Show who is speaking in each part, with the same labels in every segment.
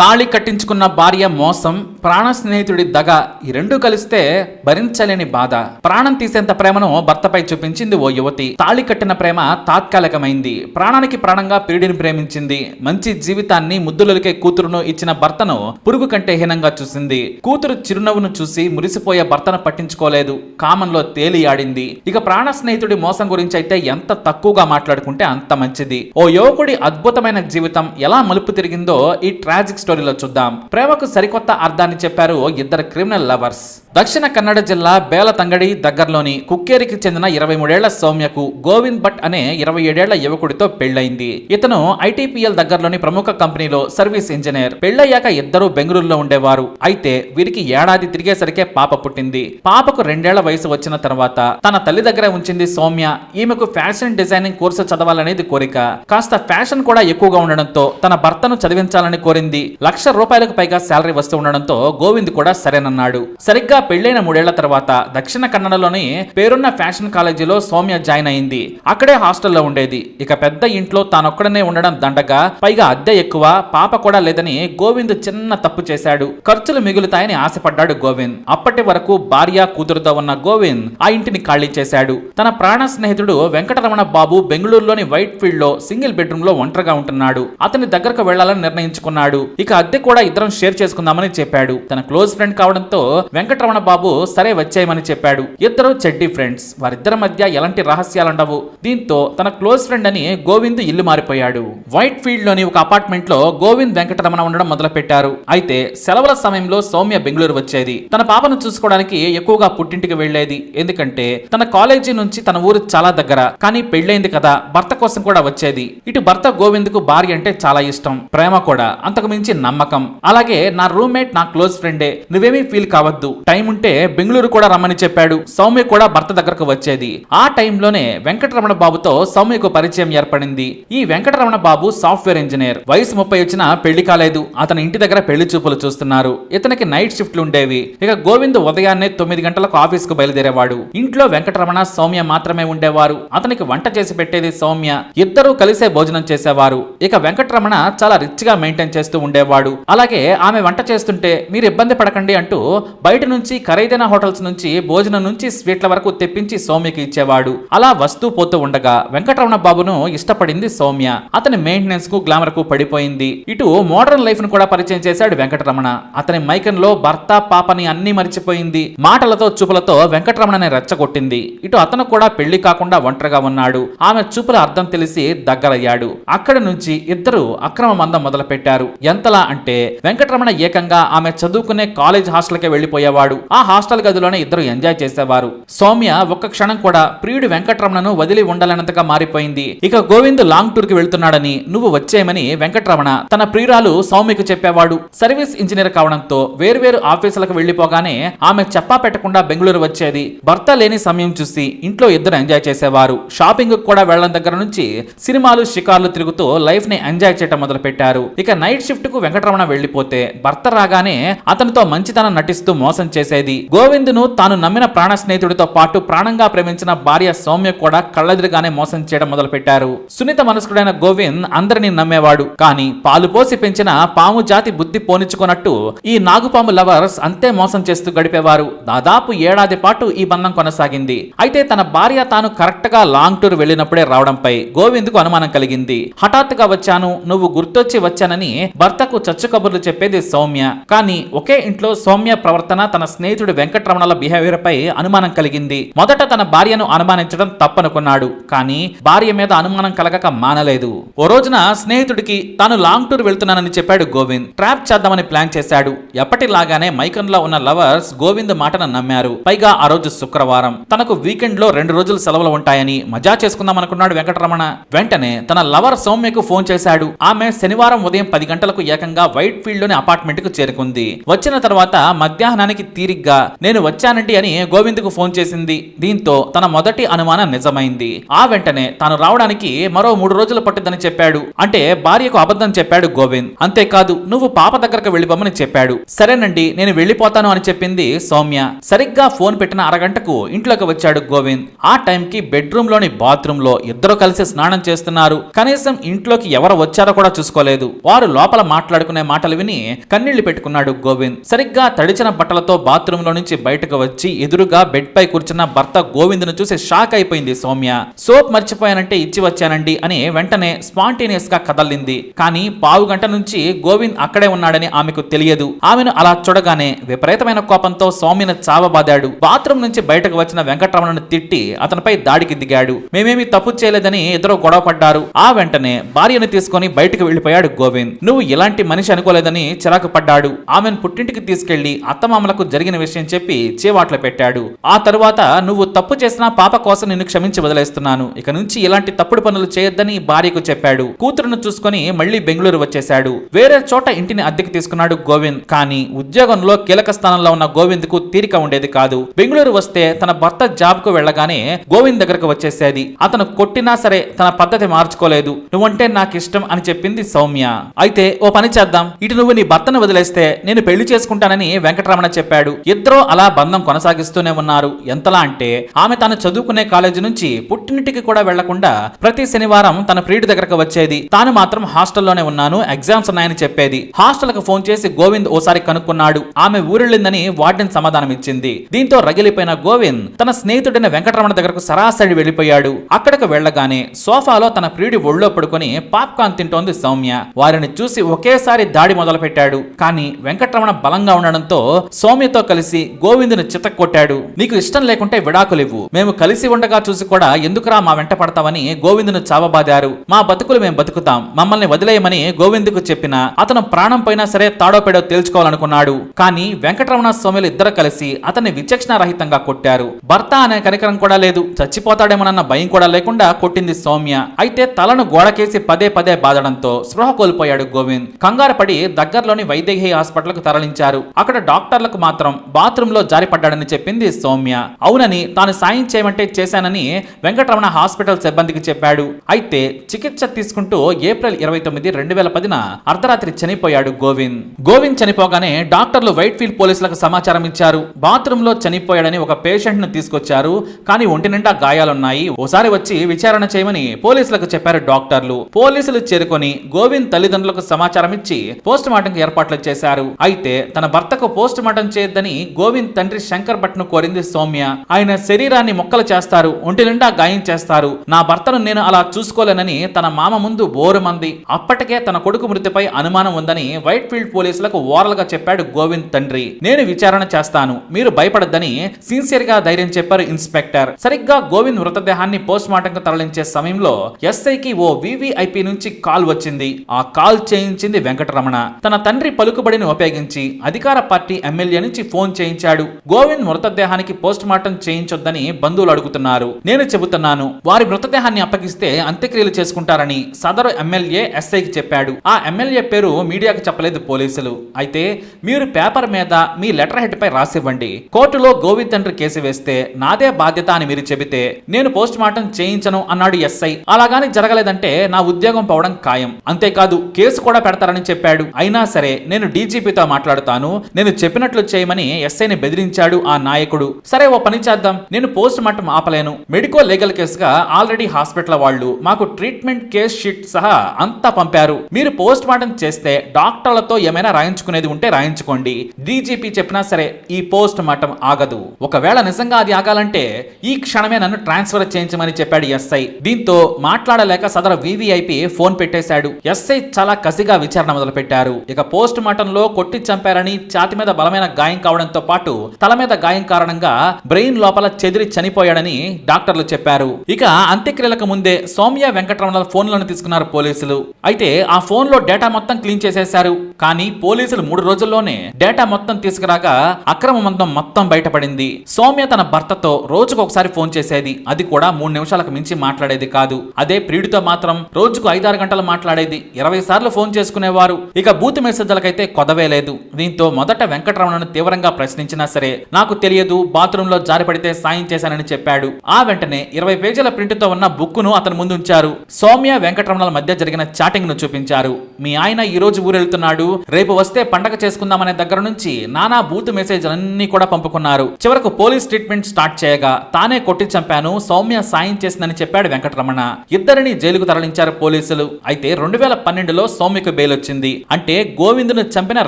Speaker 1: తాళి కట్టించుకున్న భార్య మోసం ప్రాణ స్నేహితుడి దగ ఈ రెండు కలిస్తే భరించలేని బాధ. ప్రాణం తీసేంత ప్రేమను భర్తపై చూపించింది ఓ యువతి. తాళి కట్టిన ప్రేమ తాత్కాలికమైంది. ప్రాణానికి ప్రాణంగా పీడిని ప్రేమించింది. మంచి జీవితాన్ని ముద్దులకే కూతురును ఇచ్చిన భర్తను పురుగు కంటే హీనంగా చూసింది. కూతురు చిరునవ్వును చూసి మురిసిపోయే భర్తను పట్టించుకోలేదు. కామంలో తేలి ఆడింది. ఇక ప్రాణ స్నేహితుడి మోసం గురించి అయితే ఎంత తక్కువగా మాట్లాడుకుంటే అంత మంచిది. ఓ యువకుడి అద్భుతమైన జీవితం ఎలా మలుపు తిరిగిందో ఈ ట్రాజిక్ స్టోరీలో చూద్దాం. ప్రేమకు సరికొత్త అర్థాన్ని చెప్పారు ఇద్దరు క్రిమినల్ లవర్స్. దక్షిణ కన్నడ జిల్లా బేలతంగడి దగ్గరలోని కుక్కేరికి చెందిన ఇరవై మూడేళ్ళ సౌమ్యకు గోవింద్ భట్ అనే ఇరవై ఏడేళ్ళ యువకుడితో పెళ్ళైంది ఇతను ఐటీపీఎల్ దగ్గరలోని ప్రముఖ కంపెనీలో సర్వీస్ ఇంజనీర్. పెళ్ళయ్యాక ఇద్దరు బెంగళూరులో ఉండేవారు. అయితే వీరికి ఏడాది తిరిగేసరికే పాప పుట్టింది. పాపకు రెండేళ్ళ వయసు వచ్చిన తర్వాత తన తల్లి దగ్గర ఉంచింది సౌమ్య. ఈమెకు ఫ్యాషన్ డిజైనింగ్ కోర్సు చదవాలనేది కోరిక. కాస్త ఫ్యాషన్ కూడా ఎక్కువగా ఉండడంతో తన భర్తను చదివించాలని కోరింది. లక్ష రూపాయలకు పైగా శాలరీ వస్తూ ఉండడంతో గోవింద్ కూడా సరేనన్నాడు. సరిగ్గా పెళ్ళైన మూడేళ్ళ తర్వాత దక్షిణ కన్నడలోని పేరున్న ఫ్యాషన్ కాలేజీలో సౌమ్య జాయిన్ అయింది. అక్కడే హాస్టల్లో ఉండేది. ఇక పెద్ద ఇంట్లో తానొక్కడనే ఉండడం దండగా పైగా అద్దె ఎక్కువ పాప కూడా లేదని గోవింద్ చిన్న తప్పు చేశాడు. ఖర్చులు మిగులుతాయని ఆశపడ్డాడు గోవింద్. అప్పటి వరకు భార్య కూతురుతో ఉన్న గోవింద్ ఆ ఇంటిని ఖాళీ చేశాడు. తన ప్రాణ స్నేహితుడు వెంకటరమణ బాబు బెంగళూరులోని వైట్ ఫీల్డ్లో సింగిల్ బెడ్రూమ్లో ఒంటరిగా ఉంటున్నాడు. అతని దగ్గరకు వెళ్ళాలని నిర్ణయించుకున్నాడు. ఇక అద్దె కూడా ఇద్దరం షేర్ చేసుకుందామని చెప్పాడు. తన క్లోజ్ ఫ్రెండ్ కావడంతో వెంకటరమణ బాబు సరే వచ్చేయమని చెప్పాడు. ఇద్దరు చెడ్డి ఫ్రెండ్స్. వారిద్దరి మధ్య ఎలాంటి రహస్యాలుండవు. దీంతో తన క్లోజ్ ఫ్రెండ్ అని గోవింద్ ఇల్లు మారిపోయాడు. వైట్ ఫీల్డ్లోని ఒక అపార్ట్మెంట్లో గోవింద్ వెంకటరమణ ఉండడం మొదలు పెట్టారు అయితే సెలవుల సమయంలో సౌమ్య బెంగళూరు వచ్చేది. తన పాపను చూసుకోవడానికి ఎక్కువగా పుట్టింటికి వెళ్ళేది ఎందుకంటే తన కాలేజీ నుంచి తన ఊరు చాలా దగ్గర. కానీ పెళ్ళైంది కదా భర్త కోసం కూడా వచ్చేది. ఇటు భర్త గోవింద్కు భార్య అంటే చాలా ఇష్టం. ప్రేమ కూడా. అంతకు మించి నమ్మకం. అలాగే నా రూమ్మేట్ నా క్లోజ్ ఫ్రెండే నువ్వేమీ ఫీల్ కావద్దు. టైం ఉంటే బెంగళూరు కూడా రమ్మని చెప్పాడు. సౌమ్య కూడా భర్త దగ్గరకు వచ్చేది. ఆ టైంలోనే వెంకటరమణ బాబుతో సౌమ్యకు పరిచయం ఏర్పడింది. ఈ వెంకటరమణ బాబు సాఫ్ట్వేర్ ఇంజనీర్. వయసు ముప్పై వచ్చినా పెళ్ళి కాలేదు. అతని ఇంటి దగ్గర పెళ్ళి చూపులు చూస్తున్నారు. ఇతనికి నైట్ షిఫ్ట్లు ఉండేవి. ఇక గోవింద్ ఉదయాన్నే తొమ్మిది గంటలకు ఆఫీస్కు బయలుదేరేవాడు. ఇంట్లో వెంకటరమణ సౌమ్య మాత్రమే ఉండేవారు. అతనికి వంట చేసి పెట్టేది సౌమ్య. ఇద్దరూ కలిసే భోజనం చేసేవారు. ఇక వెంకటరమణ చాలా రిచ్గా మెయింటైన్ చేస్తూ ఉండేవాడు. అలాగే ఆమె వంట చేస్తుంటే మీరు ఇబ్బంది పడకండి అంటూ బయట నుంచి ఖరీదైన హోటల్స్ నుంచి భోజనం నుంచి స్వీట్ల వరకు తెప్పించి సౌమ్యకి ఇచ్చేవాడు. అలా వస్తూ పోతూ ఉండగా వెంకటరమణ బాబును ఇష్టపడింది సౌమ్య. అతని మెయింటెనెన్స్కు గ్లామర్కు పడిపోయింది. ఇటు మోడర్న్ లైఫ్ను కూడా పరిచయం చేశాడు వెంకటరమణ. అతని మైకంలో భర్త పాపని అన్ని మరిచిపోయింది. మాటలతో చూపులతో వెంకటరమణని రెచ్చగొట్టింది. ఇటు అతను కూడా పెళ్ళి కాకుండా ఒంటరిగా ఉన్నాడు. ఆమె చూపుల అర్థం తెలిసి దగ్గరయ్యాడు. అక్కడి నుంచి ఇద్దరు అక్రమ మందం మొదలు పెట్టారు ఎంతలా అంటే వెంకటరమణ ఏకంగా ఆమె చదువుకునే కాలేజ్ హాస్టల్కే వెళ్ళిపోయేవాడు ఆ హాస్టల్ గదిలోనే ఇద్దరు ఎంజాయ్ చేసేవారు. సౌమ్య ఒక్క క్షణం కూడా ప్రియుడు వెంకటరమణను వదిలి ఉండాలన్నంతగా మారిపోయింది. ఇక గోవింద్ లాంగ్ టూర్కి వెళ్తున్నాడని నువ్వు వచ్చేయమని వెంకటరమణ తన ప్రియురాలు సౌమ్యకు చెప్పేవాడు. సర్వీస్ ఇంజనీర్ కావడంతో వేర్వేరు ఆఫీసులకు వెళ్ళిపోగానే ఆమె చెప్పా పెట్టకుండా బెంగళూరు వచ్చేది. భర్త లేని సమయం చూసి ఇంట్లో ఇద్దరు ఎంజాయ్ చేసేవారు. షాపింగ్ కూడా వెళ్ళడం దగ్గర నుంచి సినిమాలు షికార్లు తిరుగుతూ లైఫ్ని ఎంజాయ్ చేయటం మొదలు పెట్టారు ఇక నైట్ షిఫ్ట్కు వెంకటరమణ వెళ్ళిపోతే భర్త రాగానే అతనితో మంచితనం నటిస్తూ మోసం చేసేది. గోవిందును తాను నమ్మిన ప్రాణ స్నేహితుడితో పాటు ప్రాణంగా ప్రేమించిన భార్య సౌమ్య కూడా కళ్ళెదురుగానే మోసం చేయడం మొదలుపెట్టారు. సునీత మనస్కుడైన గోవింద్ అందరినీ నమ్మేవాడు. కానీ పాలు పోసి పెంచిన పాము జాతి బుద్ధి పోనిచ్చుకున్నట్టు ఈ నాగుపాము లవర్స్ అంతే మోసం చేస్తూ గడిపేవారు. దాదాపు ఏడాది పాటు ఈ బంధం కొనసాగింది. అయితే తన భార్య తాను కరెక్ట్గా లాంగ్ టూర్ వెళ్ళినప్పుడే రావడంపై గోవింద్కు అనుమానం కలిగింది. హఠాత్తుగా వచ్చాను నువ్వు గుర్తొచ్చి వచ్చానని భర్త భర్తకు చచ్చు కబుర్లు చెప్పేది సౌమ్య. కానీ ఒకే ఇంట్లో సౌమ్య ప్రవర్తన తన స్నేహితుడు వెంకటరమణల బిహేవియర్ పై అనుమానం కలిగింది. మొదట తన భార్యను అనుమానించడం తప్పనుకున్నాడు. కానీ భార్య మీద అనుమానం కలగక మానలేదు. ఓ రోజున స్నేహితుడికి తాను లాంగ్ టూర్ వెళ్తున్నానని చెప్పాడు గోవింద్. ట్రాప్ చేద్దామని ప్లాన్ చేశాడు. ఎప్పటిలాగానే మైకంలో ఉన్న లవర్స్ గోవింద్ మాటను నమ్మారు. పైగా ఆ రోజు శుక్రవారం. తనకు వీకెండ్లో రెండు రోజులు సెలవులు ఉంటాయని మజా చేసుకుందాం అనుకున్నాడు వెంకటరమణ. వెంటనే తన లవర్ సౌమ్యకు ఫోన్ చేశాడు. ఆమె శనివారం ఉదయం పది గంటలకు ఏకంగా వైట్ ఫీల్డ్లోని అపార్ట్మెంట్కు చేరుకుంది. వచ్చిన తర్వాత మధ్యాహ్నానికి తీరిగ్గా నేను వచ్చానండి అని గోవింద్కు ఫోన్ చేసింది. దీంతో తన మొదటి అనుమానం నిజమైంది. ఆ వెంటనే తాను రావడానికి మరో మూడు రోజులు పట్టుదని చెప్పాడు. అంటే భార్యకు అబద్ధం చెప్పాడు గోవింద్. అంతేకాదు నువ్వు పాప దగ్గరకు వెళ్ళిపోమని చెప్పాడు. సరేనండి నేను వెళ్ళిపోతాను అని చెప్పింది సౌమ్య. సరిగ్గా ఫోన్ పెట్టిన అరగంటకు ఇంట్లోకి వచ్చాడు గోవింద్. ఆ టైంకి బెడ్రూమ్లోని బాత్రూమ్లో ఇద్దరు కలిసి స్నానం చేస్తున్నారు. కనీసం ఇంట్లోకి ఎవరు వచ్చారో కూడా చూసుకోలేదు. వారు లోపల మాట్లాడుకునే మాటలు విని కన్నీళ్ళు పెట్టుకున్నాడు గోవింద్. సరిగ్గా తడిచిన బట్టలతో బాత్రూమ్లో నుంచి బయటకు వచ్చి ఎదురుగా బెడ్ పై కూర్చున్న భర్త గోవింద్ను చూసి షాక్ అయిపోయింది సౌమ్య. సోప్ మర్చిపోయానంటే ఇచ్చి వచ్చానండి అని వెంటనే స్పాంటేనియస్గా కదలింది. కానీ పావు గంట నుంచి గోవింద్ అక్కడే ఉన్నాడని ఆమెకు తెలియదు. ఆమెను అలా చూడగానే విపరీతమైన కోపంతో సౌమ్యను చావబాదాడు. బాత్రూమ్ నుంచి బయటకు వచ్చిన వెంకటరమణను తిట్టి అతనిపై దాడికి దిగాడు. మేమేమి తప్పు చేయలేదని ఇద్దరు గొడవ పడ్డారు. ఆ వెంటనే భార్యను తీసుకొని బయటకు వెళ్ళిపోయాడు గోవింద్. నువ్వు ఇలాంటి మనిషి అనుకోలేదని చిరాకు పడ్డాడు. ఆమెను పుట్టింటికి తీసుకెళ్ళి అత్తమామలకు జరిగిన విషయం చెప్పి చేవాట్లు పెట్టాడు. ఆ తరువాత నువ్వు తప్పు చేసిన పాప కోసం నిన్ను క్షమించి వదిలేస్తున్నాను. ఇక నుంచి ఇలాంటి తప్పుడు పనులు చేయొద్దని భార్యకు చెప్పాడు. కూతురును చూసుకొని మళ్ళీ బెంగళూరు వచ్చేశాడు. వేరే చోట ఇంటిని అద్దెకి తీసుకున్నాడు గోవింద్. కానీ ఉద్యోగంలో కీలక స్థానంలో ఉన్న గోవింద్కు తీరిక ఉండేది కాదు. బెంగళూరు వస్తే తన భర్త జాబ్కు వెళ్ళగానే గోవింద్ దగ్గరకు వచ్చేసేది. అతను కొట్టినా సరే తన పద్ధతి మార్చుకోలేదు. నువ్వంటే నాకు ఇష్టం అని చెప్పింది సౌమ్య. అయితే ఓ పని చేద్దాం. ఇటు నువ్వు నీ భర్తను వదిలేస్తే నేను పెళ్ళి చేసుకుంటానని వెంకటరమణ చెప్పాడు. ఇద్దరూ అలా బంధం కొనసాగిస్తూనే ఉన్నారు. ఎంతలా అంటే ఆమె తాను చదువుకునే కాలేజీ నుంచి పుట్టినింటికి కూడా వెళ్ళకుండా ప్రతి శనివారం తన ప్రియుడి దగ్గరకు వచ్చేది. తాను మాత్రం హాస్టల్లోనే ఉన్నాను ఎగ్జామ్స్ ఉన్నాయని చెప్పేది. హాస్టల్కు ఫోన్ చేసి గోవింద్ ఓసారి కనుక్కున్నాడు. ఆమె ఊరెళ్ళిందని వార్డెన్ సమాధానం ఇచ్చింది దీంతో రగిలిపోయిన గోవింద్ తన స్నేహితుడైన వెంకటరమణ దగ్గరకు సరాసరి వెళ్ళిపోయాడు అక్కడికి వెళ్ళగానే సోఫాలో తన ప్రియుడి ఒళ్ళో పడుకొని పాప్కార్న్ తింటోంది సౌమ్య. వారిని చూసి ఒకేసారి దాడి మొదలుపెట్టాడు. కానీ వెంకటరమణ బలంగా ఉండడంతో సౌమ్యతో కలిసి గోవిందును చితక్కొట్టాడు. నీకు ఇష్టం లేకుంటే విడాకులివ్వు మేము కలిసి ఉండగా చూసి కూడా ఎందుకురా మా వెంట పడతామని గోవిందును చావబాదారు. మా బతుకులు మేము బతుకుతాం. మమ్మల్ని వదిలేయమని గోవిందుకు చెప్పిన అతను ప్రాణం పోయినా సరే తాడోపేడో తేల్చుకోవాలనుకున్నాడు. కానీ వెంకటరమణ సౌమ్యులు ఇద్దరు కలిసి అతన్ని విచక్షణ రహితంగా కొట్టారు. భర్త అనే కనికరం కూడా లేదు. చచ్చిపోతాడేమోనన్న భయం కూడా లేకుండా కొట్టింది సౌమ్య. అయితే తలను గోడకేసి పదే పదే బాదడంతో స్పృహ కోల్పోయాడు గోవింద్. కంగారు పడి దగ్గరలోని వైదేహి హాస్పిటల్కు తరలించారు. అక్కడ డాక్టర్లకు మాత్రం బాత్రూమ్లో జారిపడ్డాడని చెప్పింది సౌమ్య. అవునని తాను సాయం చేయమంటే చేశానని వెంకటరమణ హాస్పిటల్ సిబ్బందికి చెప్పాడు. అయితే చికిత్స తీసుకుంటూ ఏప్రిల్ ఇరవై తొమ్మిది రెండు వేల పదిన అర్ధరాత్రి చనిపోయాడు గోవింద్. గోవింద్ చనిపోగానే డాక్టర్లు వైట్ ఫీల్డ్ పోలీసులకు సమాచారం ఇచ్చారు. బాత్రూమ్లో చనిపోయాడని ఒక పేషెంట్ను తీసుకొచ్చారు. కానీ ఒంటి నిండా గాయాలున్నాయి. ఓసారి వచ్చి విచారణ చేయమని పోలీసులకు చెప్పారు డాక్టర్లు. పోలీసులు చేరుకొని గోవింద్ తల్లిదండ్రులకు సమాచారం ఇచ్చి పోస్ట్ మార్టం ఏర్పాట్లు చేశారు. అయితే తన భర్తకు పోస్ట్ మార్టం చేయొద్దని గోవింద్ తండ్రి శంకర్ భట్ను కోరింది సౌమ్య. ఆయన శరీరాన్ని మొక్కలు చేస్తారు ఒంటి నిండా గాయం చేస్తారు. నా భర్తను నేను అలా చూసుకోలేనని తన మామ ముందు బోరుమంది. అప్పటికే తన కొడుకు మృతిపై అనుమానం ఉందని వైట్ ఫీల్డ్ పోలీసులకు ఓరల్గా చెప్పాడు గోవింద్ తండ్రి. నేను విచారణ చేస్తాను మీరు భయపడద్దని సిన్సియర్గా ధైర్యం చెప్పారు ఇన్స్పెక్టర్. సరిగ్గా గోవింద్ మృతదేహాన్ని పోస్ట్ మార్టం కు తరలించే సమయంలో ఎస్ఐకి ఓ వివిఐపి నుంచి కాల్ వచ్చింది. ఆ కాల్ చేయించింది వెంకటరమణ తన తండ్రి పలుకుబడిని ఉపయోగించి అధికార పార్టీ ఎమ్మెల్యే నుంచి ఫోన్ చేయించాడు. గోవింద్ మృతదేహానికి పోస్ట్ మార్టం చేయించొద్దని బంధువులు అడుగుతున్నారు. నేను చెబుతున్నాను వారి మృతదేహాన్ని అప్పగిస్తే అంత్యక్రియలు చేసుకుంటారని సదరు ఎమ్మెల్యే ఎస్ఐకి చెప్పాడు. ఆ ఎమ్మెల్యే పేరు మీడియాకు చెప్పలేదు పోలీసులు. అయితే మీరు పేపర్ మీద మీ లెటర్ హెడ్ పై రాసివ్వండి. కోర్టులో గోవింద్ తండ్రి కేసు వేస్తే నాదే బాధ్యత అని మీరు చెబితే నేను పోస్ట్ మార్టం చేయించను అన్నాడు ఎస్ఐ. అలాగాని జరగలేదంటే నా ఉద్యోగం పోవడం ఖాయం. అంతేకాదు కేసు కూడా చేస్తారని చెప్పాడు. అయినా సరే నేను డీజీపీతో మాట్లాడుతాను. నేను చెప్పినట్లు చేయమని ఎస్ఐని బెదిరించాడు ఆ నాయకుడు. సరే ఓ పని చేద్దాం. నేను పోస్ట్ మార్టం ఆపలేను. మెడికో లీగల్ కేసుగా ఆల్రెడీ హాస్పిటల్ వాళ్ళు మాకు ట్రీట్మెంట్ కేస్ షీట్ సహా అంతా పంపారు. మీరు పోస్ట్ మార్టం చేస్తే డాక్టర్లతో ఏమైనా రాయించుకునేది ఉంటే రాయించుకోండి. డీజీపీ చెప్పినా సరే ఈ పోస్ట్ మార్టం ఆగదు. ఒకవేళ నిజంగా అది ఆగాలంటే ఈ క్షణమే నన్ను ట్రాన్స్ఫర్ చేయించమని చెప్పాడు ఎస్ఐ. దీంతో మాట్లాడలేక సదరు వివిఐపి ఫోన్ పెట్టేశాడు. ఎస్ఐ చాలా కసిగా విచారణ విచారణ మొదలుపెట్టారు. ఇక పోస్ట్ మార్టం లో కొట్టి చంపారని ఛాతి మీద బలమైన గాయం కావడంతో పాటు తల మీద గాయం కారణంగా బ్రెయిన్ లోపల చెదిరి చనిపోయాడని డాక్టర్లు చెప్పారు. ఇక అంత్యక్రియలకు ముందే సౌమ్య వెంకటరమణ ఫోన్లను తీసుకున్నారు పోలీసులు. అయితే ఆ ఫోన్లో డేటా మొత్తం క్లీన్ చేసేశారు. కానీ పోలీసులు మూడు రోజుల్లోనే డేటా మొత్తం తీసుకురాగా అక్రమ మందం మొత్తం బయటపడింది. సౌమ్య తన భర్తతో రోజుకు ఒకసారి ఫోన్ చేసేది. అది కూడా మూడు నిమిషాలకు మించి మాట్లాడేది కాదు. అదే ప్రియుడితో మాత్రం రోజుకు ఐదారు గంటలు మాట్లాడేది. ఇరవై సార్లు ఫోన్ చేసుకునేవారు. ఇక బూత్ మెసేజ్లకైతే కొదవే లేదు. దీంతో మొదట వెంకటరమణను తీవ్రంగా ప్రశ్నించినా సరే నాకు తెలియదు బాత్రూంలో జారిపడితే సాయం చేశానని చెప్పాడు. ఆ వెంటనే ఇరవై పేజీల ప్రింట్తో ఉన్న బుక్కును అతని ముందుంచారు సౌమ్య వెంకటరమణల మధ్య జరిగిన చాటింగ్ను చూపించారు. మీ ఆయన ఈ రోజు ఊరెళ్తున్నాడు. రేపు వస్తే పండగ చేసుకుందామనే దగ్గర నుంచి నానా బూత్ మెసేజ్ అన్ని కూడా పంపుకున్నారు. చివరకు పోలీస్ ట్రీట్మెంట్ స్టార్ట్ చేయగా తానే కొట్టి చంపాను సౌమ్య సాయం చేసిందని చెప్పాడు వెంకటరమణ. ఇద్దరిని జైలుకు తరలించారు పోలీసులు. అయితే రెండు వేల పన్నెండులో సౌమ్యకు బెయిల్ వచ్చింది అంటే గోవిందును చంపిన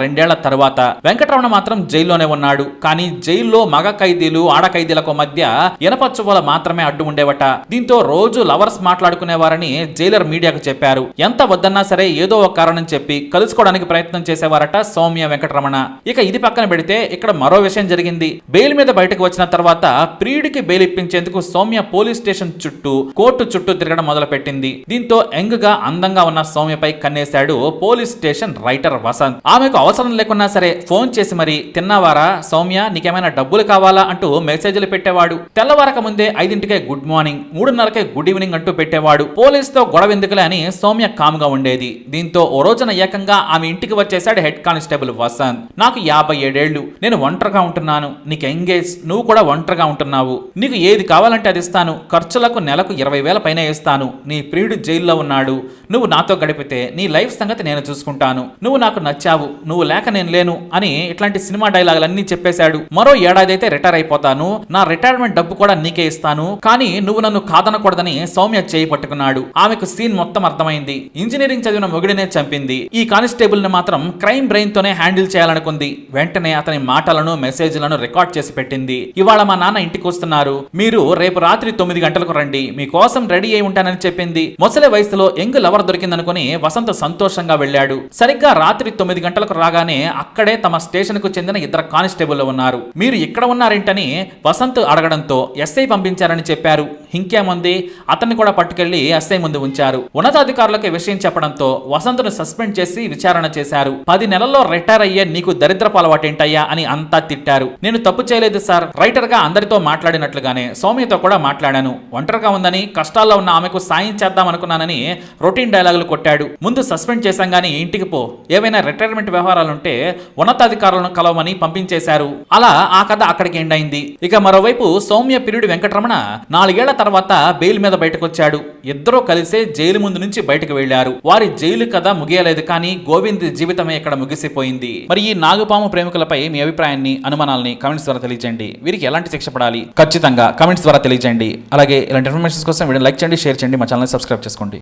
Speaker 1: రెండేళ్ళ తర్వాత వెంకటరమణ మాత్రం జైల్లోనే ఉన్నాడు. కానీ జైల్లో మగ ఖైదీలు ఆడ ఖైదీలకు మధ్య ఇనప మాత్రమే అడ్డు ఉండేవట. దీంతో రోజు లవర్స్ మాట్లాడుకునేవారని జైలర్ మీడియాకు చెప్పారు. ఎంత వద్దన్నా సరే ఏదో ఒక కారణం చెప్పి కలుసుకోవడానికి ప్రయత్నం చేసేవారట సౌమ్య వెంకటరమణ. ఇక ఇది పక్కన పెడితే ఇక్కడ మరో విషయం జరిగింది. బెయిల్ మీద బయటకు వచ్చిన తర్వాత ప్రియుడికి బెయిల్ ఇప్పించేందుకు సౌమ్య పోలీస్ స్టేషన్ చుట్టూ కోర్టు చుట్టూ తిరగడం మొదలు పెట్టింది దీంతో యంగ్గా అందంగా ఉన్న సౌమ్యపై కన్నేశాడు పోలీస్ స్టేషన్ రైటర్ వసంత్. ఆమెకు అవసరం లేకున్నా సరే ఫోన్ చేసి మరి తిన్నావారా? సౌమ్య నీకేమైనా డబ్బులు కావాలా? అంటూ మెసేజ్లు పెట్టేవాడు. తెల్లవారక ముందే ఐదింటికే గుడ్ మార్నింగ్ మూడున్నరకే గుడ్ ఈవినింగ్ అంటూ పెట్టేవాడు. పోలీస్తో గొడవ ఎందుకులే అని సౌమ్య కామ్గా ఉండేది. దీంతో ఓ రోజున ఏకంగా ఆమె ఇంటికి వచ్చేశాడు హెడ్ కానిస్టేబుల్ వసంత్. నాకు యాభై ఏడేళ్ళు నేను ఒంటరిగా ఉంటున్నాను. నీకు ఎంగేజ్. నువ్వు కూడా ఒంటరిగా ఉంటున్నావు. నీకు ఏది కావాలంటే అది ఇస్తాను. ఖర్చులకు నెలకు ఇరవై వేల పైన ఇస్తాను. నీ ప్రియుడు జైల్లో ఉన్నాడు. నువ్వు నాతో గడిపితే నీ లైఫ్ సంగతి నేను చూసుకుంటాను. నువ్వు నాకు నచ్చావు. నువ్వు లేక నేను లేను అని ఇట్లాంటి సినిమా డైలాగులన్నీ చెప్పేశాడు. మరో ఏడాది అయితే రిటైర్ అయిపోతాను. నా రిటైర్మెంట్ డబ్బు కూడా నీకే ఇస్తాను. కానీ నువ్వు నన్ను కాదనకూడదని సౌమ్య చేయి పట్టుకున్నాడు. ఆమెకు సీన్ మొత్తం అర్థమైంది. ఇంజనీరింగ్ చదివిన మొగుడినే చంపింది. ఈ కానిస్టేబుల్ని మాత్రం క్రైమ్ బ్రెయిన్తోనే హ్యాండిల్ చేయాలనుకుంది. వెంటనే అతని మాటలను మెసేజ్లను రికార్డ్ చేసి పెట్టింది. ఇవాళ మా నాన్న ఇంటికి వస్తున్నారు. మీరు రేపు రాత్రి తొమ్మిది గంటలకు రండి. మీకోసం రెడీ అయి ఉంటానని చెప్పింది. ముసలి వయసులో ఎంగు లవర్ దొరికిందనుకుని వసంత సంతోషంగా వెళ్ళాడు. సరిగ్గా రాత్రి తొమ్మిది గంటలకు రాగానే అక్కడే తమ స్టేషన్కు చెందిన ఇద్దరు కానిస్టేబుల్ ఉన్నారు. మీరు ఇక్కడ ఉన్నారేంటని వసంత్ అడగడంతో ఎస్ఐ పంపించారని చెప్పారు. ఇంకేముంది అతన్ని కూడా పట్టుకెళ్ళి ఎస్ఐ ముందు ఉంచారు. ఉన్నతాధికారులకు విషయం చెప్పడంతో వసంత్ను సస్పెండ్ చేసి విచారణ చేశారు. పది నెలల్లో రిటైర్ అయ్యే నీకు దరిద్రపు అలవాటేంటయ్యా అని అంతా తిట్టారు. నేను తప్పు చేయలేదు సార్. రైటర్గా అందరితో మాట్లాడినట్లుగానే సౌమ్యతో కూడా మాట్లాడాను. ఒంటరిగా ఉందని కష్టాల్లో ఉన్న ఆమెకు సాయం చేద్దాం అనుకున్నానని రొటీన్ డైలాగులు కొట్టాడు. ముందు సస్పెండ్ చేశాం గానీ ఇంటికి పో. ఏవైనా రిటైర్మెంట్ వ్యవహారాలుంటే ఉన్నతాధికారులను కలవమని పంపించేశారు. అలా ఆ కథ అక్కడికి ఎండ్ అయింది. ఇక మరోవైపు సౌమ్య పిరుడి వెంకటరమణ నాలుగేళ్ళ తర్వాత బెయిల్ మీద బయటకొచ్చాడు. ఇద్దరూ కలిసే జైలు ముందు నుంచి బయటకు వెళ్ళారు వారి జైలు కథ ముగియలేదు కానీ గోవింద్ జీవితమే ఇక్కడ ముగిసిపోయింది. మరి ఈ నాగుపాము ప్రేమికులపై మీ అభిప్రాయాన్ని అనుమానాలని కమెంట్స్ ద్వారా తెలియజేయండి. వీరికి ఎలాంటి శిక్ష పడాలి? ఖచ్చితంగా కమెంట్స్ ద్వారా తెలియజేయండి. అలాగే ఇలాంటి ఇన్ఫర్మేషన్స్ కోసం వీడియో లైక్ చేయండి షేర్ చేయండి మా ఛానల్ సబ్స్క్రైబ్ చేసుకోండి.